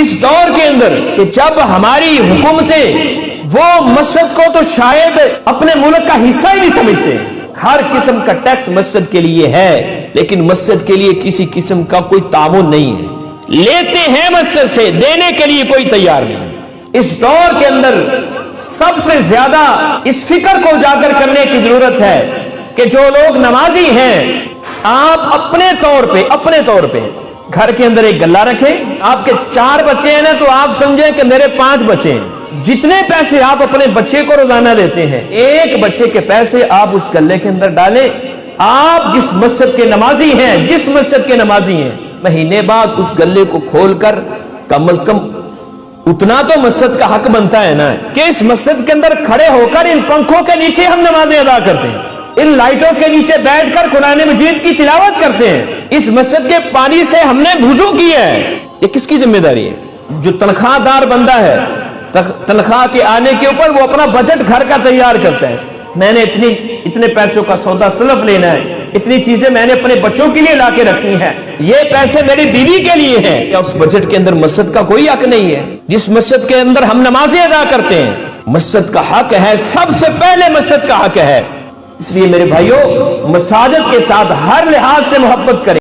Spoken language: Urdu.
اس دور کے اندر کہ جب ہماری حکومتیں وہ مسجد کو تو شاید اپنے ملک کا حصہ ہی نہیں سمجھتے۔ ہر قسم کا ٹیکس مسجد کے لیے ہے، لیکن مسجد کے لیے کسی قسم کا کوئی تعاون نہیں ہے۔ لیتے ہیں مسجد سے، دینے کے لیے کوئی تیار نہیں۔ اس دور کے اندر سب سے زیادہ اس فکر کو اجاگر کرنے کی ضرورت ہے کہ جو لوگ نمازی ہیں، آپ اپنے طور پہ، اپنے طور پہ گھر کے اندر ایک گلہ رکھیں۔ آپ کے چار بچے ہیں نا، تو آپ سمجھیں کہ میرے پانچ بچے ہیں۔ جتنے پیسے آپ اپنے بچے کو روزانہ لیتے ہیں، ایک بچے کے پیسے آپ اس گلے کے اندر ڈالیں۔ آپ جس مسجد کے نمازی ہیں، جس مسجد کے نمازی ہیں، مہینے بعد اس گلے کو کھول کر کم از کم اتنا تو مسجد کا حق بنتا ہے نا۔ کہ اس مسجد کے اندر کھڑے ہو کر ان پنکھوں کے نیچے ہم نمازیں ادا کرتے ہیں۔ ان لائٹوں کے نیچے بیٹھ کر قرآن مجید کی تلاوت کرتے ہیں۔ اس مسجد کے پانی سے ہم نے وضو کیا ہے۔ یہ کس کی ذمہ داری ہے؟ جو تنخواہ دار بندہ ہے تنخواہ کے آنے کے اوپر وہ اپنا بجٹ گھر کا تیار کرتا ہے۔ میں نے اتنی، اتنے پیسوں کا سودا سلف لینا ہے۔ اتنی چیزیں میں نے اپنے بچوں کے لیے لا کے رکھنی ہے یہ پیسے میری بیوی کے لیے ہیں۔ کیا اس بجٹ کے اندر مسجد کا کوئی حق نہیں ہے؟ جس مسجد کے اندر ہم نمازیں ادا کرتے ہیں۔ مسجد کا حق ہے، سب سے پہلے مسجد کا حق ہے۔ اس لیے میرے بھائیوں مساجد کے ساتھ ہر لحاظ سے محبت کریں۔